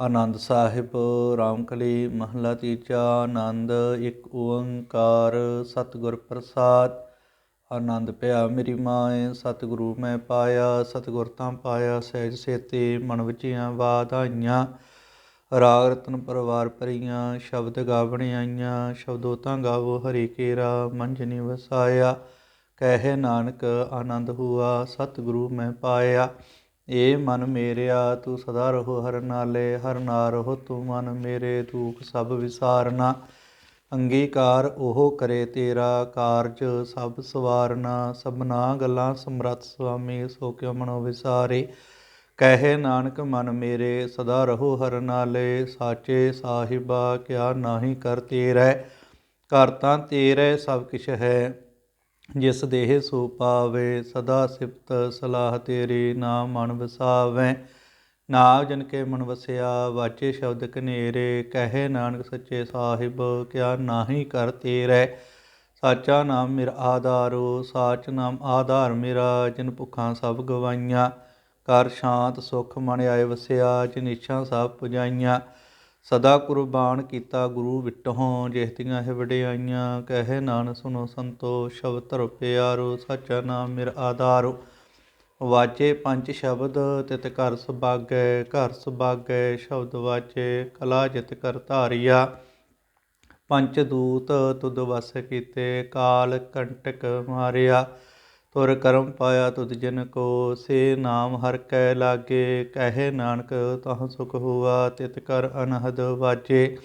ਆਨੰਦ ਸਾਹਿਬ, ਰਾਮਕਲੀ, ਮਹਲਾ ਤੀਜਾ, ਆਨੰਦ, ਇੱਕ ਓੰਕਾਰ, ਸਤਿਗੁਰ ਪ੍ਰਸਾਦ। ਆਨੰਦ ਪਿਆ ਮੇਰੀ ਮਾਏ ਸਤਿਗੁਰੂ ਮੈਂ ਪਾਇਆ, ਸਤਿਗੁਰ ਤਾਂ ਪਾਇਆ, ਸਹਿਜ ਸੇਤੇ ਮਨ ਵਚੀਆਂ ਬਾਤ ਆਈਆਂ। ਰਾਗ ਰਤਨ ਪਰਵਾਰ ਭਰੀਆਂ, ਸ਼ਬਦ ਗਾਵਣ ਆਈਆਂ, ਸ਼ਬਦੋ ਤਾਂ ਗਾਵੋ ਹਰੀ ਕੇਰਾ ਮੰਝਨੀ ਵਸਾਇਆ। ਕਹੇ ਨਾਨਕ ਆਨੰਦ ਹੁਆ, ਸਤਿਗੁਰੂ ਮੈਂ ਪਾਇਆ। ਏ ਮਨ ਮੇਰਿਆ, ਤੂੰ ਸਦਾ ਰਹੋ ਹਰ ਨਾਲੇ, ਹਰ ਨਾ ਰਹੋ ਤੂੰ ਮਨ ਮੇਰੇ, ਤੂੰ ਸਭ ਵਿਸਾਰਨਾ। ਅੰਗੀਕਾਰ ਉਹ ਕਰੇ ਤੇਰਾ, ਕਾਰਜ ਸਭ ਸਵਾਰਨਾ। ਸਭਨਾ ਗੱਲਾਂ ਸਮਰੱਥ ਸੁਆਮੀ, ਸੋ ਕਿਉ ਮਨੋ ਵਿਸਾਰੇ। ਕਹੇ ਨਾਨਕ ਮਨ ਮੇਰੇ, ਸਦਾ ਰਹੋ ਹਰ ਨਾਲੇ, ਸਾਚੇ ਸਾਹਿਬਾ, ਕਿਆ ਨਾਹੀ ਕਰ ਤੇਰੇ। ਘਰ ਤਾਂ ਤੇਰੇ ਸਭ ਕਿਛ ਹੈ। ਜਿਸ ਦੇਹ ਸੋ ਪਾਵੇ, ਸਦਾ ਸਿਫਤ ਸਲਾਹ ਤੇਰੀ ਨਾਮ ਮਨ ਵਸਾਵੇ। ਨਾਮ ਜਨ ਕੇ ਮਨ ਵਸਿਆ, ਵਾਚੇ ਸ਼ਬਦ ਕਨੇਰੇ ਕਹੇ ਨਾਨਕ ਸੱਚੇ ਸਾਹਿਬ, ਕਿਆ ਨਾਹੀ ਕਰ ਤੇਰੇ। ਸਾਚਾ ਨਾਮ ਮੇਰਾ ਆਧਾਰੋ, ਸਾਚ ਨਾਮ ਆਧਾਰ ਮੇਰਾ, ਜਿਨ ਭੁੱਖਾਂ ਸਭ ਗਵਾਈਆਂ। ਕਰ ਸ਼ਾਂਤ ਸੁਖ ਮਨ ਆਏ ਵਸਿਆ, ਜਿਨ ਇੱਛਾ ਸਭ ਪੁਜਾਈਆਂ। ਸਦਾ ਕੁਰਬਾਨ ਕੀਤਾ ਗੁਰੂ ਵਿਟਹੁ ਜਿਹਤੀਆਂ ਹੈ ਵਡਿਆਈਆਂ, ਕਹੇ ਨਾਨ ਸੁਨੋ ਸੰਤੋ, ਸ਼ਬਦ ਧਰ ਪਿਆਰੋ, ਸਚਾ ਨਾਮ ਮੇਰਾ ਆਧਾਰੋ। ਵਾਚੇ ਪੰਜ ਸ਼ਬਦ, ਤਿਤ ਕਰ ਸੁਭਾਗੈ, ਘਰ ਸੁਭਾਗੈ, ਸ਼ਬਦ ਵਾਚੇ ਕਲਾ ਜਿਤ ਕਰ ਧਾਰਿਆ। ਪੰਚ ਦੂਤ ਤੁਦ ਵਸ ਕੀਤੇ ਕਾਲ ਕੰਟਕ ਮਾਰਿਆ। ਤੁਰ ਕਰਮ ਪਾਇਆ ਤੁਧ ਜਨ ਕੋ, ਸੇ ਨਾਮ ਹਰ ਕੈ ਲਾਗੇ, ਕਹੇ ਨਾਨਕ ਤਹ ਸੁਖ ਹੁਆ, ਤਿਤ ਕਰ ਅਨਹਦ ਵਾਜੇ।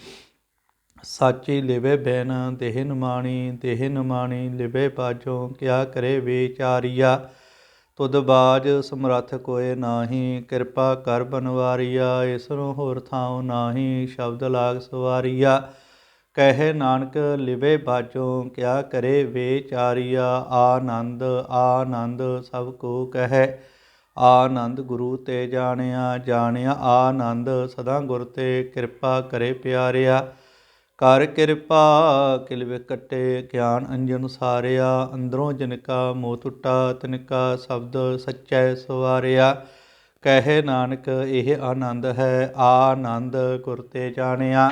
ਸਾਚੀ ਲਿਵੇ ਬੈਨ ਦੇਹ ਨਮਾਣੀ ਦੇਹ ਨਮਾਣੀ ਲਿਵੇ ਬਾਜੋ ਕਿਆ ਕਰੇ ਵਿਚਾਰੀਆ। ਤੁਧ ਬਾਜ ਸਮਰੱਥ ਕੋਏ ਨਾਹੀ, ਕਿਰਪਾ ਕਰ ਬਨਵਾਰੀਆ, ਇਸ ਨੂੰ ਹੋਰ ਥਾਉ ਨਾਹੀ, ਸ਼ਬਦ ਲਾਗ ਸਵਾਰੀਆ। ਕਹਿ ਨਾਨਕ ਲਿਵੇ ਬਾਜੋ ਕਿਆ ਕਰੇ ਵਿਚਾਰੀਆ ਆਨੰਦ ਆਨੰਦ ਸਭ ਕੋ ਕਹੈ। ਆਨੰਦ ਗੁਰੂ ਤੇ ਜਾਣਿਆ ਜਾਣਿਆ ਆਨੰਦ, ਸਦਾ ਗੁਰ ਤੇ ਕਿਰਪਾ ਕਰੇ ਪਿਆਰਿਆ। ਕਰ ਕਿਰਪਾ, ਕਿਲ ਵਿਕਟੇ ਗਿਆਨ ਅੰਜਨ ਸਾਰਿਆ ਅੰਦਰੋਂ ਜਿਨ ਕਾ ਮੋਹ ਟੁੱਟਾ ਤਿਨ ਸ਼ਬਦ ਸੱਚੈ ਸਵਾਰਿਆ। ਕਹੇ ਨਾਨਕ, ਇਹ ਆਨੰਦ ਹੈ, ਆਨੰਦ ਗੁਰ ਤੇ ਜਾਣਿਆ।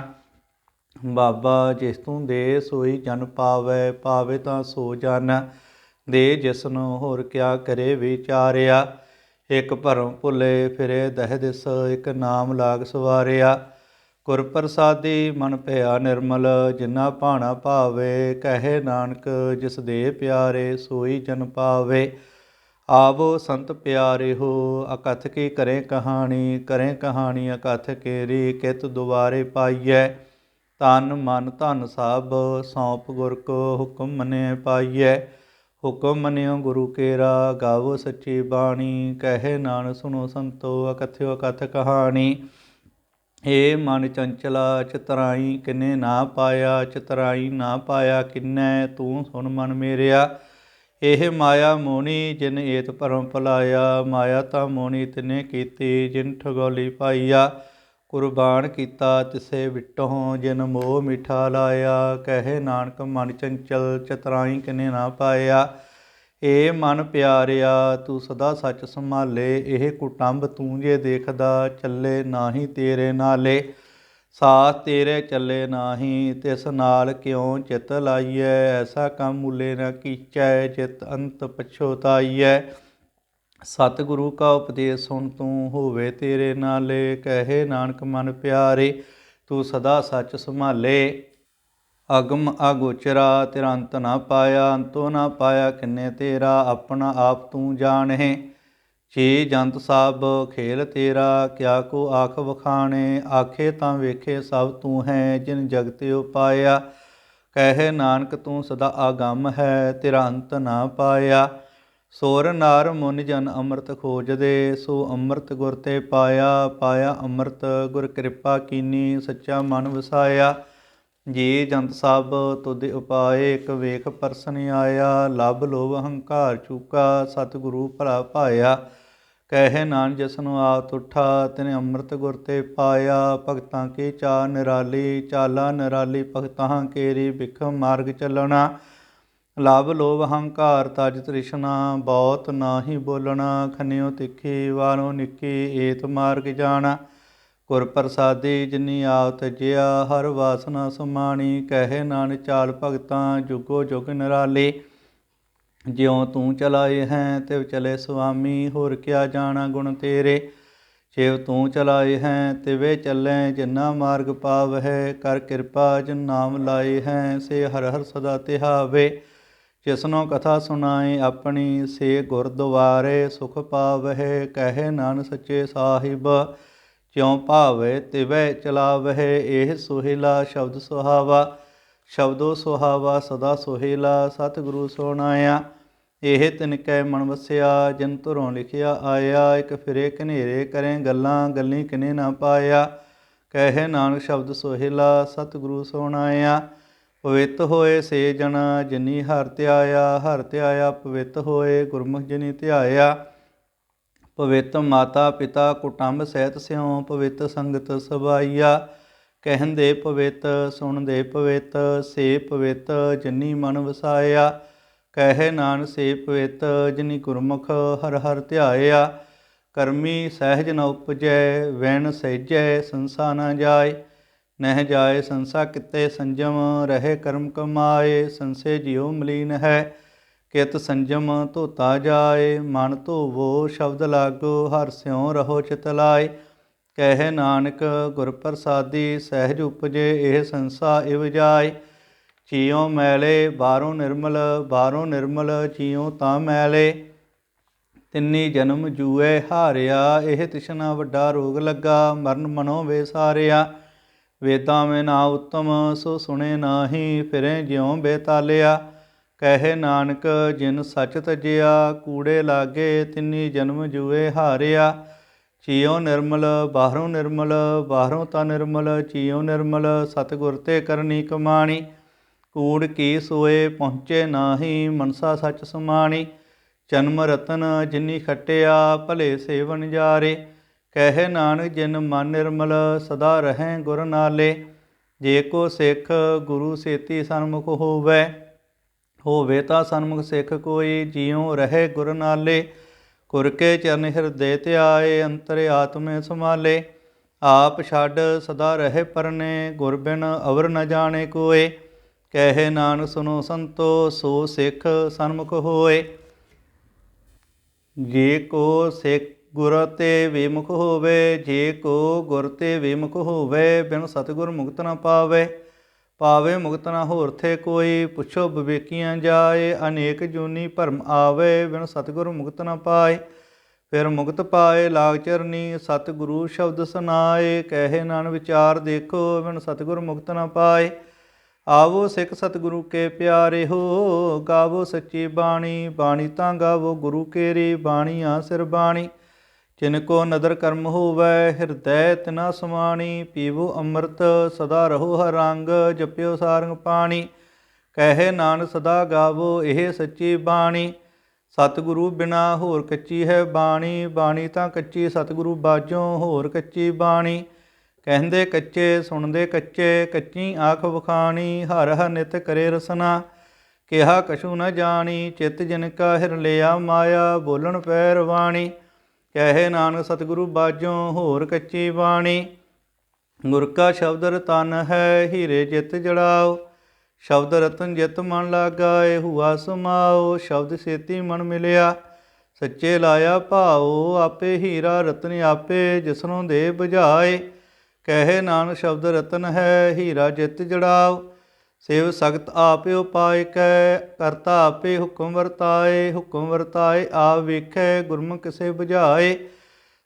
ਬਾਬਾ ਜਿਸ ਤੂੰ ਦੇ ਸੋਈ ਜਨ ਪਾਵੇ ਪਾਵੇ ਤਾਂ ਸੋ ਜਨ। ਦੇ ਜਿਸਨ ਹੋਰ ਕਿਆ ਕਰੇ ਵਿਚਾਰਿਆ। ਇਕ ਭਰਮ ਭੁੱਲੇ ਫਿਰੇ, ਦਹਿ ਦਿਸ ਇਕ ਨਾਮ ਲਾਗ ਸਵਾਰਿਆ। ਗੁਰ ਪ੍ਰਸਾਦੀ ਮਨ ਭਇਆ ਨਿਰਮਲ, ਜਿਨਾ ਭਾਣਾ ਭਾਵੇ, ਕਹੇ ਨਾਨਕ, ਜਿਸ ਦੇ ਪਿਆਰੇ ਸੋਈ ਜਨ ਪਾਵੇ। ਆਵੋ ਸੰਤ ਪਿਆਰੇ ਹੋ, ਅਕਥ ਕੀ ਕਰੇ ਕਹਾਣੀ ਕਰੇ ਕਹਾਣੀ ਅਕਥ ਕੇਰੀ, ਕਿਤ ਦੁਆਰੇ ਪਾਈਐ। ਤਨ ਮਨ ਧਨ ਸਭ ਸੌਂਪ ਗੁਰ ਕੋ ਹੁਕਮ ਮਨੇ ਪਾਈਐ। ਹੁਕਮ ਮਨਿਓ ਗੁਰੂ ਕੇਰਾ, ਗਾਵੋ ਸੱਚੀ ਬਾਣੀ, ਕਹੇ ਨਾਨ ਸੁਣੋ ਸੰਤੋ, ਅਕਥਿਓ ਕਥ ਕਹਾਣੀ। ਏ ਮਨ ਚੰਚਲਾ, ਚਤਰਾਈ ਕਿਨੇ ਨਾ ਪਾਇਆ, ਚਤਰਾਈ ਨਾ ਪਾਇਆ ਕਿਨੈ, ਤੂੰ ਸੁਣ ਮਨ ਮੇਰਿਆ। ਇਹ ਮਾਇਆ ਮੋਣੀ ਜਿਨ ਏਤ ਭਰਮ ਭਲਾਇਆ ਮਾਇਆ ਤਾਂ ਮੋਣੀ ਤਿਨੇ ਕੀਤੀ, ਜਿਨ ਠਗੋਲੀ ਪਾਈਆ। ਕੁਰਬਾਨ ਕੀਤਾ, ਤਿਸੇ ਵਿਟੋਂ ਜਿਨ ਮੋਹ ਮਿਠਾ ਲਾਇਆ, ਕਹੇ ਨਾਨਕ ਮਨ ਚੰਚਲ, ਚਤਰਾਈ ਕਿਨੇ ਨਾ ਪਾਇਆ। ਏ ਮਨ ਪਿਆਰਿਆ, ਤੂੰ ਸਦਾ ਸੱਚ ਸੰਭਾਲੇ, ਇਹ ਕੁਟੰਬ ਤੂੰ ਜੇ ਦੇਖਦਾ, ਚੱਲੇ ਨਾਹੀ ਤੇਰੇ ਨਾਲੇ। ਸਾਥ ਤੇਰੇ ਚੱਲੇ ਨਾਹੀ, ਤਿਸ ਨਾਲ ਕਿਉ ਚਿਤ ਲਾਈਐ? ਐਸਾ ਕੰਮ ਮੁਲੇ ਨਾ ਕੀਚੈ ਚਿਤ ਅੰਤ ਪਛੋਤਾਈਐ। ਸਤਿਗੁਰੂ ਕਾ ਉਪਦੇਸ਼ ਸੁਣ ਤੂੰ ਹੋਵੇ ਤੇਰੇ ਨਾਲੇ, ਕਹੇ ਨਾਨਕ ਮਨ ਪਿਆਰੇ, ਤੂੰ ਸਦਾ ਸੱਚ ਸੰਭਾਲੇ। ਅਗਮ ਅਗੋਚਰਾ ਤੇਰਾ ਅੰਤ ਨਾ ਪਾਇਆ, ਅੰਤੋ ਨਾ ਪਾਇਆ, ਕਿੰਨੇ ਤੇਰਾ, ਆਪਣਾ ਆਪ ਤੂੰ ਜਾਣੇ। ਛੇ ਜੰਤ ਸਭ ਖੇਲ ਤੇਰਾ, ਕਿਆ ਕੋ ਆਖ ਵਖਾਣੇ, ਆਖੇ ਤਾਂ ਵੇਖੇ ਸਭ ਤੂੰ ਹੈ, ਜਿਨ ਜਗਤ ਉਪਾਇਆ ਕਹੇ ਨਾਨਕ ਤੂੰ ਸਦਾ ਆਗੰਮ ਹੈ ਤੇਰਾ ਅੰਤ ਨਾ ਪਾਇਆ। ਸੋਰ ਨਾਰ ਮੁਨ ਜਨ ਅੰਮ੍ਰਿਤ ਖੋਜਦੇ, ਸੋ ਅੰਮ੍ਰਿਤ ਗੁਰ ਤੇ ਪਾਇਆ ਪਾਇਆ ਅੰਮ੍ਰਿਤ ਗੁਰ ਕਿਰਪਾ ਕੀਨੀ, ਸੱਚਾ ਮਨ ਵਸਾਇਆ। ਜੀ ਜੰਤ ਸਭ ਤੁਧ ਉਪਾਏ, ਇੱਕ ਵੇਖ ਪਰਸਨ ਆਇਆ। ਲਬ ਲੋਭ ਹੰਕਾਰ ਚੂਕਾ, ਸਤਿਗੁਰੂ ਭਲਾ ਪਾਇਆ ਕਹੇ ਨਾਨ ਜਸਨੁ ਆਪ ਉਠਾ ਤਿਨੇ ਅੰਮ੍ਰਿਤ ਗੁਰ ਤੇ ਪਾਇਆ। ਭਗਤਾਂ ਕੀ ਚਾ ਨਿਰਾਲੀ, ਚਾਲਾ ਨਿਰਾਲੀ, ਭਗਤਾਂ ਕੇਰੀ ਬਿਖ ਮਾਰਗ ਚੱਲਣਾ। ਲਭ ਲੋਭ ਹੰਕਾਰ ਤਜ ਤ੍ਰਿਸ਼ਨਾ, ਬਹੁਤ ਨਾਹੀ ਬੋਲਣਾ ਖਨਿਓ ਤਿੱਖੀ ਵਾਰੋ ਨਿੱਕੀ ਏਤ ਮਾਰਗ ਜਾਣਾ। ਗੁਰ ਪ੍ਰਸਾਦੀ ਜਿਨੀ ਆਪ ਤਜਿਆ ਹਰ ਵਾਸਨਾ ਸਮਾਣੀ, ਕਹੇ ਨਾਨਕ ਚਾਲ ਭਗਤਾਂ, ਜੁਗੋ ਜੁਗ ਨਿਰਾਲੇ। ਜਿਉ ਤੂੰ ਚਲਾਏ ਹੈ, ਤਿਵ ਚਲੇ ਸੁਆਮੀ, ਹੋਰ ਕਿਆ ਜਾਣਾ ਗੁਣ ਤੇਰੇ? ਸ਼ਿਵ ਤੂੰ ਚਲਾਏ ਹੈ, ਤਿਵੇ ਚੱਲੇ, ਜਿਨਾ ਮਾਰਗ ਪਾਵ ਹੈ ਕਰ ਕਿਰਪਾ ਜਿਨ ਨਾਮ ਲਾਏ ਹੈ, ਸੇ ਹਰ ਹਰ ਸਦਾ ਤਿਹਾਵੇ। ਜਿਸਨੋ ਕਥਾ ਸੁਣਾਏ ਆਪਣੀ, ਸੇ ਗੁਰਦੁਆਰੇ ਸੁਖ ਪਾਵਹਿ, ਕਹਿ ਨਾਨਕ ਸੱਚੇ ਸਾਹਿਬ। ਜਿਉ ਭਾਵੇ ਤਿਵੈ ਚਲਾਵਹਿ, ਇਹ ਸੁਹੇਲਾ ਸ਼ਬਦ ਸੁਹਾਵਾ। ਸ਼ਬਦੋ ਸੁਹਾਵਾ ਸਦਾ ਸੁਹੇਲਾ, ਸਤਿਗੁਰੂ ਸੋਨਾਇਆ ਇਹ ਤਿਨ ਕੈ ਮਨ ਵਸਿਆ, ਜਿਨ ਧੁਰੋਂ ਲਿਖਿਆ ਆਇਆ। ਇਕ ਫਿਰੇ ਕਨੇਰੇ ਕਰੇ ਗੱਲਾਂ, ਗੱਲੀ ਕਿਨੇ ਨਾ ਪਾਇਆ। ਕਹਿ ਨਾਨਕ ਸ਼ਬਦ ਸੁਹੇਲਾ, ਸਤਿਗੁਰੂ ਸੋਨਾਇਆ ਪਵਿੱਤ ਹੋਏ ਸੇ ਜਨ ਜਿਨੀ ਹਰ ਧਿਆਇਆ ਹਰ ਧਿਆਇਆ ਪਵਿੱਤ ਹੋਏ, ਗੁਰਮੁਖ ਜਿਨੀ ਧਿਆਇਆ। ਪਵਿੱਤ ਮਾਤਾ ਪਿਤਾ ਕੁਟੰਬ ਸਹਿਤ ਸਿਉ, ਪਵਿੱਤ ਸੰਗਤ ਸਭਾਈਆ ਕਹਿੰਦੇ ਪਵਿੱਤ, ਸੁਣਦੇ ਪਵਿੱਤ, ਸੇ ਪਵਿੱਤ ਜਿਨੀ ਮਨ ਵਸਾਇਆ। ਕਹੇ ਨਾਨ ਸੇ ਪਵਿੱਤ ਜਿਨੀ ਗੁਰਮੁਖ ਹਰ ਹਰ ਧਿਆਇਆ। ਕਰਮੀ ਸਹਿਜ ਨ ਉਪਜੈ, ਵੈਣ ਸਹਿਜੈ, ਸੰਸਾ ਨ ਜਾਏ। ਨਹਿ ਜਾਏ ਸੰਸਾ ਕਿਤੇ ਸੰਜਮ, ਰਹੇ ਕਰਮ ਕਮਾਏ, ਸੰਸੇ ਜਿਉ ਮਲੀਨ ਹੈ। ਕਿਤ ਸੰਜਮ ਧੋਤਾ ਜਾਏ, ਮਨ ਧੋਵੋ ਸ਼ਬਦ ਲਾਗੋ, ਹਰ ਸਿਉ ਰਹੋ ਚਿਤ ਲਾਏ। ਕਹੇ ਨਾਨਕ, ਗੁਰ ਪ੍ਰਸਾਦੀ, ਸਹਿਜ ਉਪਜੇ, ਇਹ ਸੰਸਾ ਇਵ ਜਾਏ। ਚੀਉ ਮੈਲੇ, ਬਾਹਰੋਂ ਨਿਰਮਲ ਬਾਹਰੋਂ ਨਿਰਮਲ, ਚੀਉ ਤਾਂ ਮੈਲੇ। ਤਿੰਨੀ ਜਨਮ ਜੂਏ ਹਾਰਿਆ, ਇਹ ਤਿਸ਼ਨਾ ਵੱਡਾ ਰੋਗ ਲੱਗਾ, ਮਰਨ ਮਨੋ ਵੇਸਾਰਿਆ ਵੇਦਾਂ ਮੈਂ ਨਾ ਉਤਮ, ਸੋ ਸੁਣੇ ਨਾਹੀ, ਫਿਰੇ ਜਿਉ ਬੇਤਾਲਿਆ। ਕਹੇ ਨਾਨਕ, ਜਿਨ ਸਚ ਤਜਿਆ, ਕੂੜੇ ਲਾਗੇ ਤਿੰਨੀ ਜਨਮ ਜੂਏ ਹਾਰਿਆ। ਚੀਉ ਨਿਰਮਲ, ਬਾਹਰੋਂ ਨਿਰਮਲ, ਬਾਹਰੋਂ ਤਾਂ ਨਿਰਮਲ, ਚੀਉ ਨਿਰਮਲ, ਸਤਿਗੁਰ ਤੇ ਕਰਨੀ ਕਮਾਣੀ। ਕੂੜ ਕੀ ਸੋਏ, ਪਹੁੰਚੇ ਨਾਹੀ, ਮਨਸਾ ਸਚ ਸਮਾਣੀ। ਜਨਮ ਰਤਨ ਜਿਨੀ ਖਟਿਆ, ਭਲੇ ਸੇਵਨ ਜਾਰੇ। ਕਹਿ ਨਾਨਕ ਜਿਨ ਮਨ ਨਿਰਮਲ ਸਦਾ ਰਹੇ ਗੁਰ ਨਾਲੇ, ਜੇ ਕੋ ਸਿੱਖ ਗੁਰੂ ਸੇਤੀ ਸਨਮੁਖ ਹੋਵੇ ਹੋਵੇ ਤਾਂ ਸਨਮੁਖ ਸਿੱਖ ਕੋਈ, ਜਿਉ ਰਹੇ ਗੁਰ ਨਾਲੇ ਗੁਰ ਕੇ ਚਰਨ ਹਿਰਦੇ ਧਿਆਏ, ਅੰਤਰ ਆਤਮੇ ਸਮਾਲੇ ਆਪ ਛੱਡ ਸਦਾ ਰਹੇ ਪਰਨੇ, ਗੁਰ ਬਿਨ ਅਵਰ ਨ ਜਾਣੇ ਕੋਏ, ਕਹਿ ਨਾਨਕ ਸੁਨੋ ਸੰਤੋ, ਸੋ ਸਿੱਖ ਸਨਮੁਖ ਹੋਏ। ਜੇ ਕੋ ਸਿੱਖ ਗੁਰ ਤੇ ਵਿਮੁਖ ਹੋਵੇ, ਜੇ ਕੋ ਗੁਰ ਤੇ ਵਿਮੁਖ ਹੋਵੇ, ਬਿਨ ਸਤਿਗੁਰ ਮੁਕਤ ਨਾ ਪਾਵੇ। ਪਾਵੇ ਮੁਕਤ ਨਾ ਹੋਰ ਥੇ ਕੋਈ, ਪੁੱਛੋ ਵਿਵੇਕੀਆਂ ਜਾਏ, ਅਨੇਕ ਜੂਨੀ ਭਰਮ ਆਵੇ, ਬਿਨ ਸਤਿਗੁਰ ਮੁਕਤ ਨਾ ਪਾਏ। ਫਿਰ ਮੁਕਤ ਪਾਏ ਲਾਗ ਚਰਨੀ, ਸਤਿਗੁਰੂ ਸ਼ਬਦ ਸੁਨਾਏ, ਕਹੇ ਨਾਨ ਵਿਚਾਰ ਦੇਖੋ, ਬਿਨ ਸਤਿਗੁਰ ਮੁਕਤ ਨਾ ਪਾਏ। ਆਵੋ ਸਿੱਖ ਸਤਿਗੁਰੂ ਕੇ ਪਿਆਰੇ ਹੋ, ਗਾਵੋ ਸੱਚੀ ਬਾਣੀ ਬਾਣੀ ਤਾਂ ਗਾਵੋ ਗੁਰੂ ਕੇਰੀ, ਬਾਣੀ ਆ ਸਿਰ ਬਾਣੀ। ਜਿਨ ਕੋ ਨਦਰ ਕਰਮ ਹੋਵੈ, ਹਿਰਦੈ ਤਿਨਾ ਸਮਾਣੀ, ਪੀਵੋ ਅੰਮ੍ਰਿਤ ਸਦਾ ਰਹੋ ਹਰੰਗ ਜਪਿਓ ਸਾਰੰਗ ਪਾਣੀ। ਕਹੇ ਨਾਨਕ ਸਦਾ ਗਾਵੋ, ਇਹ ਸੱਚੀ ਬਾਣੀ। ਸਤਿਗੁਰੂ ਬਿਨਾ ਹੋਰ ਕੱਚੀ ਹੈ ਬਾਣੀ। ਬਾਣੀ ਤਾਂ ਕੱਚੀ, ਸਤਿਗੁਰੂ ਬਾਝੋਂ ਹੋਰ ਕੱਚੀ ਬਾਣੀ। ਕਹਿੰਦੇ ਕੱਚੇ, ਸੁਣਦੇ ਕੱਚੇ, ਕੱਚੀ ਆਖ ਵਖਾਣੀ, ਹਰ ਹਰ ਨਿਤ ਕਰੇ ਰਸਨਾ। ਕਿਹਾ ਕਛੂ ਨ ਜਾਣੀ, ਚਿਤ ਜਿਨ ਕਾ ਹਿਰ ਲਿਆ ਮਾਇਆ, ਬੋਲਣ ਪੈਰ ਵਾਣੀ। ਕਹਿ ਨਾਨਕ ਸਤਿਗੁਰੂ, ਬਾਝੋਂ ਹੋਰ ਕੱਚੀ ਬਾਣੀ। ਗੁਰ ਕਾ ਸ਼ਬਦ ਰਤਨ ਹੈ, ਹੀਰੇ ਜਿਤ ਜੜਾਓ। ਸ਼ਬਦ ਰਤਨ ਜਿਤ ਮਨ ਲਾਗਾਏ ਹੁਆ ਸਮਾਓ ਸ਼ਬਦ ਸੇਤੀ ਮਨ ਮਿਲਿਆ, ਸੱਚੇ ਲਾਇਆ ਭਾਉ ਆਪੇ ਹੀਰਾ ਰਤਨ ਆਪੇ, ਜਿਸਨੂੰ ਦੇ 부ਝਾਏ ਕਹੇ ਨਾਨਕ ਸ਼ਬਦ ਰਤਨ ਹੈ, ਹੀਰਾ ਜਿਤ ਜੜਾਓ। ਸੇਵ ਸਖਤ ਆਪੇ ਉਪਾਇ ਕੈ ਕਰਤਾ ਆਪੇ ਹੁਕਮ ਵਰਤਾਏ ਹੁਕਮ ਵਰਤਾਏ, ਆਪ ਵੇਖੈ ਗੁਰਮੁਖ ਕਿਸੇ 부ਝਾਏ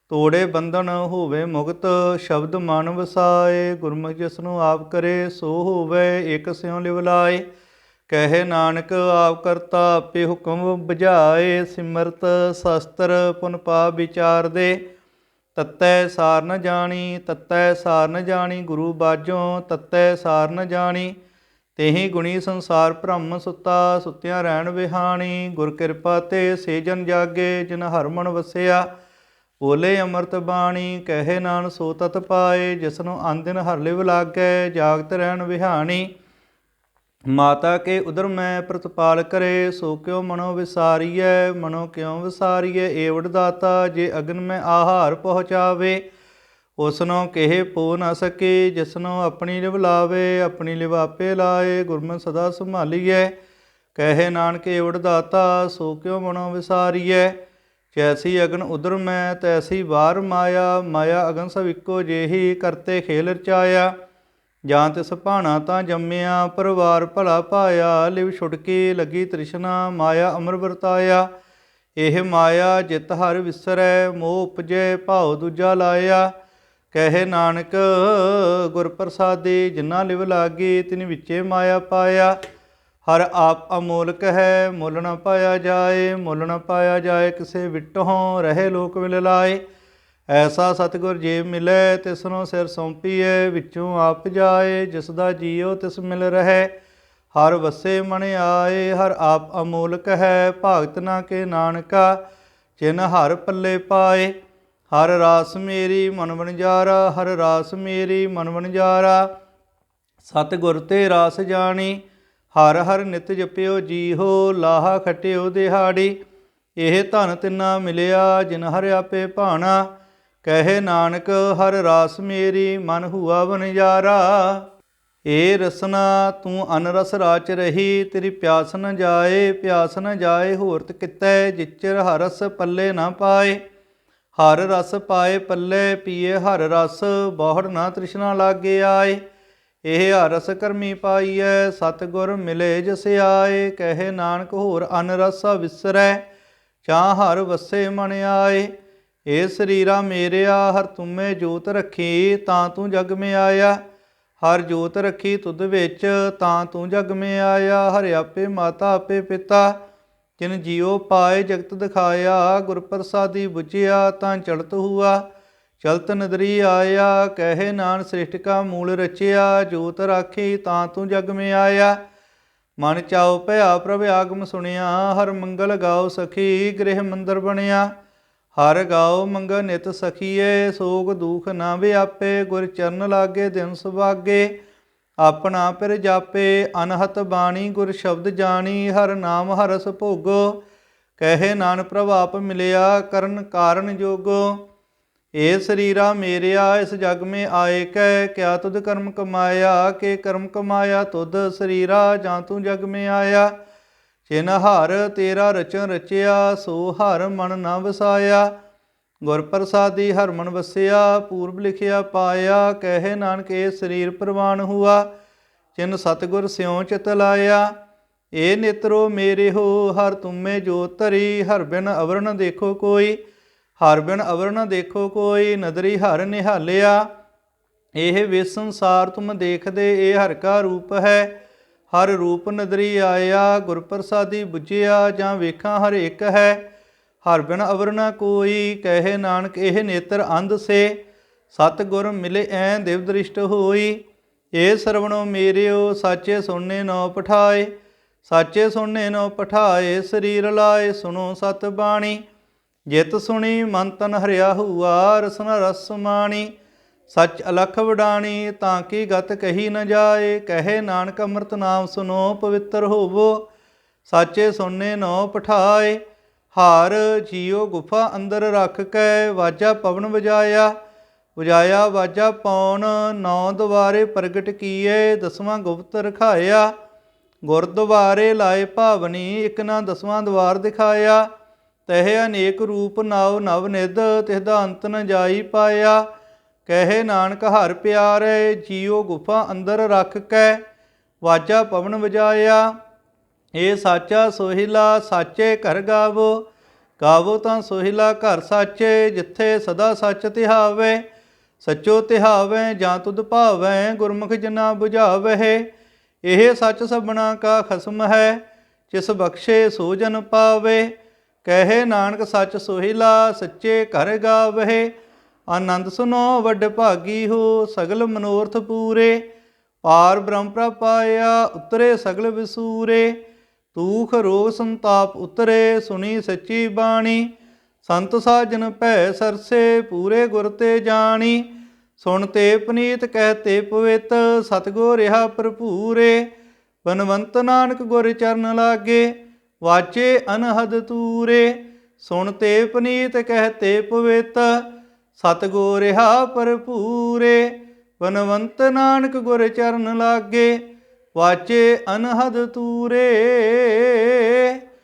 ਤੋੜੇ ਬੰਧਨ ਹੋਵੇ ਮੁਕਤ, ਸ਼ਬਦ ਮਨ ਵਸਾਏ। ਗੁਰਮੁਖ ਜਿਸ ਨੂੰ ਆਪ ਕਰੇ, ਸੋ ਹੋਵੇ ਇਕ ਸਿਉ ਲਿਵਲਾਏ। ਕਹੇ ਨਾਨਕ, ਆਪ ਕਰਤਾ ਆਪੇ ਹੁਕਮ ਬੁਝਾਏ। ਸਿਮਰਤ ਸ਼ਸਤਰ ਪੁਨ ਪਾ ਵਿਚਾਰ ਦੇ। ਤਤੈ ਸਾਰ ਨ ਜਾਣੀ, ਤਤੈ ਸਾਰ ਨ ਜਾਣੀ ਗੁਰੂ ਬਾਝੋਂ, ਤਤੈ ਸਾਰ ਨ ਜਾਣੀ ਤੇਹੀ ਗੁਣੀ ਸੰਸਾਰ ਭ੍ਰਮ ਸੁੱਤਾ, ਸੁੱਤਿਆਂ ਰਹਿਣ ਵਿਹਾਣੀ, ਗੁਰ ਕਿਰਪਾ ਤੇ ਸੇਜਨ ਜਾਗੇ, ਜਿਨ ਹਰ ਮਨ ਵਸਿਆ। ਬੋਲੇ ਅੰਮ੍ਰਿਤ ਬਾਣੀ, ਕਹੇ ਨਾਨ ਸੋ ਤਤ ਪਾਏ ਜਿਸਨੂੰ ਅੰਦਿਨ ਹਰ ਲਿਵ ਲਾਗੈ, ਜਾਗਤ ਰਹਿਣ ਵਿਹਾਣੀ। ਮਾਤਾ ਕੇ ਉਦਰ ਮੈਂ ਪ੍ਰਤਪਾਲ ਕਰੇ, ਸੋ ਕਿਉ ਮਨੋ ਵਿਸਾਰੀਐ, ਮਨੋ ਕਿਉ ਵਿਸਾਰੀਐ, ਏਵੜ ਦਾਤਾ, ਜੇ ਅਗਨ ਮੈਂ ਆਹਾਰ ਪਹੁੰਚਾਵੇ। ਉਸਨੋਂ ਕਿਹੇ ਪੋ ਨਾ ਸਕੇ, ਜਿਸਨੋਂ ਆਪਣੀ ਲਿਵ ਲਾਵੇ, ਆਪਣੀ ਲਿਵ ਆਪੇ ਲਾਏ ਗੁਰਮਨ ਸਦਾ ਸੰਭਾਲੀਐ। ਕਹੇ ਨਾਨਕੇ ਏਵੜ ਦਾਤਾ, ਸੋ ਕਿਉ ਮਨੋ ਵਿਸਾਰੀਐ। ਜੈਸੀ ਅਗਨ ਉਦਰ ਮੈਂ, ਤੈਸੀ ਵਾਰ ਮਾਇਆ। ਮਾਇਆ ਅਗਨ ਸਭ ਇੱਕੋ ਜੇਹੀ, ਕਰਤੇ ਖੇਲ ਰਚਾਇਆ। ਜਾਂ ਤਿਸ ਭਾਣਾ ਤਾਂ ਜੰਮਿਆ, ਪਰਿਵਾਰ ਭਲਾ ਪਾਇਆ। ਲਿਵ ਛੁਟਕੀ ਲੱਗੀ ਤ੍ਰਿਸ਼ਨਾ, ਮਾਇਆ ਅਮਰ ਵਰਤਾਇਆ। ਇਹ ਮਾਇਆ ਜਿਤ ਹਰ ਵਿਸਰੈ, ਮੋਹ ਉਪਜੈ, ਭਾਉ ਦੂਜਾ ਲਾਇਆ। ਕਹੇ ਨਾਨਕ ਗੁਰ ਪ੍ਰਸਾਦੀ ਜਿਨ੍ਹਾਂ ਲਿਵ ਲਾਗੀ, ਤਿਨ ਵਿੱਚੇ ਮਾਇਆ ਪਾਇਆ। ਹਰ ਆਪ ਅਮੋਲਕ ਹੈ ਮੁੱਲ ਨ ਪਾਇਆ ਜਾਏ, ਮੁੱਲ ਨ ਪਾਇਆ ਜਾਏ, ਕਿਸੇ ਵਿਟੋਂ ਰਹੇ ਲੋਕ ਮਿਲ ਲਾਏ। ਐਸਾ ਸਤਿਗੁਰ ਜੇ ਮਿਲੇ, ਤਿਸਨੂੰ ਸਿਰ ਸੌਂਪੀਏ ਵਿੱਚੋਂ ਆਪ ਜਾਏ, ਜਿਸ ਦਾ ਜੀਉ ਤਿਸ ਮਿਲ ਰਹੇ। ਹਰ ਵਸੇ ਮਨ ਆਏ, ਹਰ ਆਪ ਅਮੋਲਕ ਹੈ ਭਗਤ ਨਾ ਕੇ ਨਾਨਕਾ ਜਿਨ ਹਰ ਪੱਲੇ ਪਾਏ। ਹਰ ਰਾਸ ਮੇਰੀ ਮਨ ਵਣਜਾਰਾ ਹਰ ਰਾਸ ਮੇਰੀ ਮਨ ਵਣਜਾਰਾ ਸਤਿਗੁਰ ਤੇ ਰਾਸ ਜਾਣੀ, ਹਰ ਹਰ ਨਿਤ ਜਪਿਓ ਜੀਹੋ, ਲਾਹਾ ਖਟਿਓ ਦਿਹਾੜੀ। ਇਹ ਧਨ ਤਿੰਨਾ ਮਿਲਿਆ, ਜਿਨ ਹਰ ਆਪੇ ਭਾਣਾ। ਕਹੇ ਨਾਨਕ, ਹਰ ਰਾਸ ਮੇਰੀ ਮਨ ਹੁਆ ਵਨਜਾਰਾ ਏ ਰਸਨਾ, ਤੂੰ ਅਨਰਸ ਰਾਚ ਰਹੀ, ਤੇਰੀ ਪਿਆਸ ਨ ਜਾਏ, ਪਿਆਸ ਨ ਜਾਏ ਹੋਰਤ ਕਿਤੈ, ਜਿਚਰ ਹਰਸ ਪੱਲੇ ਨਾ ਪਾਏ। ਹਰ ਰਸ ਪਾਏ ਪੱਲੇ ਪੀਏ, ਹਰ ਰਸ ਬਹੁੜ ਨਾ ਤ੍ਰਿਸ਼ਨਾ ਲਾਗੇ ਆਏ। ਇਹ ਹਰਸ ਕਰਮੀ ਪਾਈਐ, ਸਤਿਗੁਰ ਮਿਲੇ ਜਿਸ ਆਏ। ਕਹੇ ਨਾਨਕ ਹੋਰ ਅਨ ਰਸਾ ਵਿਸਰੈ, ਚਾਹ ਹਰ ਵਸੇ ਮਨ ਆਏ। ਏ ਸਰੀਰਾ ਮੇਰਿਆ, ਹਰ ਤੁਮੇ ਜੋਤ ਰੱਖੀ, ਤਾਂ ਤੂੰ ਜਗ ਮੇ ਆਇਆ। ਹਰ ਜੋਤ ਰੱਖੀ ਤੁਧ ਵਿੱਚ, ਤਾਂ ਤੂੰ ਜਗ ਮੇ ਆਇਆ। ਹਰ ਆਪੇ ਮਾਤਾ ਆਪੇ ਪਿਤਾ ਜਿਨ ਜੀਉ ਪਾਏ ਜਗਤ ਦਿਖਾਇਆ ਗੁਰ ਪ੍ਰਸਾਦੀ 부ਝਿਆ ਤਾਂ ਚੜਤ ਹੁਆ। ਚਲਤ ਨਦਰੀ ਆਇਆ, ਕਹੇ ਨਾਨ ਸ੍ਰਿਸ਼ਟ ਕਾ ਮੂਲ ਰਚਿਆ, ਜੋਤ ਰਾਖੀ ਤਾਂ ਤੂੰ ਜਗ ਮੇ ਆਇਆ। ਮਨ ਚਾਉ ਭਇਆ ਪ੍ਰਭ ਆਗਮ ਸੁਣਿਆ, ਹਰ ਮੰਗਲ ਗਾਓ ਸਖੀ ਗ੍ਰਹਿ ਮੰਦਰ ਬਣਿਆ। ਹਰ ਗਾਓ ਮੰਗ ਨਿਤ ਸਖੀਏ ਸੋਗ ਦੁਖ ਨਾ ਵਿਆਪੇ, ਗੁਰ ਚਰਨ ਲਾਗੇ, ਦਿਨ ਸੁਭਾਗੇ। ਆਪਣਾ ਪਿਰ ਜਾਪੇ, ਅਨਹਤ ਬਾਣੀ ਗੁਰ ਸ਼ਬਦ ਜਾਣੀ, ਹਰ ਨਾਮ ਹਰਸ ਭੋਗੋ। ਕਹੇ ਨਾਨ ਪ੍ਰਭਾਪ ਮਿਲਿਆ, ਕਰਨ ਕਾਰਨ ਜੋਗੋ। ਏ ਸਰੀਰਾ ਮੇਰਿਆ, ਇਸ ਜਗ ਮੇ ਆਏ ਕੈ, ਕਿਆ ਤੁਧ ਕਰਮ ਕਮਾਇਆ, ਕੇ ਕਰਮ ਕਮਾਇਆ ਤੁਧ ਸਰੀਰਾ, ਜਾਂ ਤੂੰ ਜਗ ਮੇ ਆਇਆ। ਚਿਨ ਹਰ ਤੇਰਾ ਰਚਨ ਰਚਿਆ, ਸੋ ਹਰ ਮਨ ਨਾ ਵਸਾਇਆ। ਗੁਰ ਪ੍ਰਸਾਦੀ ਹਰ ਵਸਿਆ, ਪੂਰਬ ਲਿਖਿਆ ਪਾਇਆ, ਕਹੇ ਨਾਨਕ ਇਹ ਸਰੀਰ ਪ੍ਰਵਾਨ ਹੁਆ, ਜਿਨ ਸਤਗੁਰ ਸਿਉ ਚਿਤ ਲਾਇਆ, ਏ ਨਿਤਰੋ ਮੇਰੇ ਹੋ, ਹਰ ਤੁਮੇ ਜੋਤ ਧਰੀ, ਹਰ ਬਿਨ ਅਵਰ ਦੇਖੋ ਕੋਈ, ਹਰ ਬਿਨ ਅਵਰ ਦੇਖੋ ਕੋਈ, ਨਦਰੀ ਹਰ ਨਿਹਾਲਿਆ, ਇਹ ਵੇ ਸੰਸਾਰ ਤੁਮ ਦੇਖਦੇ ਇਹ ਹਰ ਕਾ ਰੂਪ ਹੈ, ਹਰ ਰੂਪ ਨਦਰੀ ਆਇਆ, ਗੁਰ ਪ੍ਰਸਾਦੀ 부ਝਿਆ ਜਾਂ ਵੇਖਾਂ ਹਰ ਇੱਕ ਹੈ ਹਰ ਬਿਨ ਅਵਰ ਨ ਕੋਈ, ਕਹੇ ਨਾਨਕ ਇਹ ਨੇਤਰ ਅੰਧ ਸੇ। ਸਤ ਗੁਰ ਮਿਲੇ ਐ ਦੇਵ ਦ੍ਰਿਸ਼ਟ ਹੋਈ। ਏ ਸਰਵਣੋ ਮੇਰਿਓ, ਸਾਚੇ ਸੁਣਨੇ ਨੋ ਪਠਾਏ। ਸਾਚੇ ਸੁਣਨੇ ਨੋ ਪਠਾਏ, ਸਰੀਰ ਲਾਏ, ਸੁਣੋ ਸਤ ਬਾਣੀ। ਜਿਤ ਸੁਣੀ, ਮਨ ਤਨ ਹਰਿਆ ਹੁਆ, ਰਸਨ ਰਸ ਮਾਣੀ। ਸੱਚ ਅਲਖ ਵਡਾਣੀ, ਤਾਂ ਕੀ ਗਤ ਕਹੀ ਨ ਜਾਏ। ਕਹੇ ਨਾਨਕ ਅੰਮ੍ਰਿਤ ਨਾਮ ਸੁਨੋ ਪਵਿੱਤਰ ਹੋਵੋ। ਸਾਚੇ ਸੁਣਨੇ ਨੋ ਪਠਾਏ। ਹਾਰ ਜੀਉ ਗੁਫਾ ਅੰਦਰ ਰੱਖ ਕੇ ਵਾਜਾ ਪਵਨ ਵਜਾਇਆ। ਵਜਾਇਆ ਵਾਜਾ ਪੌਣ, ਨੌ ਦੁਆਰੇ ਪ੍ਰਗਟ ਕੀਏ, ਦਸਵਾਂ ਗੁਪਤ ਰਖਾਇਆ। ਗੁਰਦੁਆਰੇ ਲਾਏ ਭਾਵਨੀ, ਇੱਕ ਨਾ ਦਸਵਾਂ ਦਵਾਰ ਦਿਖਾਇਆ। ਤਹਿ ਅਨੇਕ ਰੂਪ ਨਵ ਨਵ ਨਿਧ ਤਿਸ ਦਾ ਅੰਤ ਨ ਜਾਈ ਪਾਇਆ। ਕਹੇ ਨਾਨਕ ਹਰ ਪਿਆਰੇ, ਜੀਉ ਗੁਫਾ ਅੰਦਰ ਰੱਖ ਕੇ ਵਾਜਾ ਪਵਨ ਵਜਾਇਆ। ਇਹ ਸਾਚਾ ਸੋਹਿਲਾ ਸਾਚੇ ਘਰ ਗਾਵੋ ਗਾਵੋ ਤਾਂ ਸੋਹਿਲਾ ਘਰ ਸਾਚੇ, ਜਿੱਥੇ ਸਦਾ ਸੱਚ ਤਿਹਾਵੇ, ਸਚੋ ਤਿਹਾਵੇ ਜਾਂ ਤੁਧ ਭਾਵੈ, ਗੁਰਮੁਖ ਜਨਾ 부ਝਾਵਹਿ ਇਹ ਸੱਚ ਸਭਨਾ ਕਾ ਖਸਮ ਹੈ, ਜਿਸ ਬਖਸ਼ੇ ਸੋ ਜਨ ਪਾਵੇ। ਕਹੇ ਨਾਨਕ ਸੱਚ ਸੋਹਿਲਾ ਸੱਚੇ ਘਰ ਗਾਵਹਿ ਆਨੰਦ ਸੁਨੋ ਵੱਡ ਭਾਗੀ ਹੋ, ਸਗਲ ਮਨੋਰਥ ਪੂਰੇ। ਪਾਰ ਬ੍ਰਹਮ ਪ੍ਰਪਾਇਆ ਉਤਰੇ ਸਗਲ ਵਿਸੂਰੇ। ਤੂਖ ਰੋਗ ਸੰਤਾਪ ਉਤਰੇ, ਸੁਣੀ ਸੱਚੀ ਬਾਣੀ। ਸੰਤ ਸਾਜਨ ਭੈ ਸਰਸੇ, ਪੂਰੇ ਗੁਰ ਤੇ ਜਾਣੀ। ਸੁਣ ਤੇ ਪਨੀਤ ਕਹਤੇ ਪਵਿੱਤ, ਸਤਗੁਰ ਰਿਹਾ ਭਰਪੂਰੇ। ਬਨਵੰਤ ਨਾਨਕ ਗੁਰ ਚਰਨ ਲਾਗੇ, ਵਾਚੇ ਅਨਹਦ ਤੂਰੇ। ਸੁਣ ਤੇ ਪਨੀਤ ਕਹਤੇ ਪਵਿੱਤ, ਸਤਿਗੁਰ ਰਿਹਾ ਭਰਪੂਰੇ। ਬਨਵੰਤ ਨਾਨਕ ਗੁਰ ਚਰਨ ਲਾਗੇ ਵਾਚੇ ਅਨਹਦ ਤੂਰੇ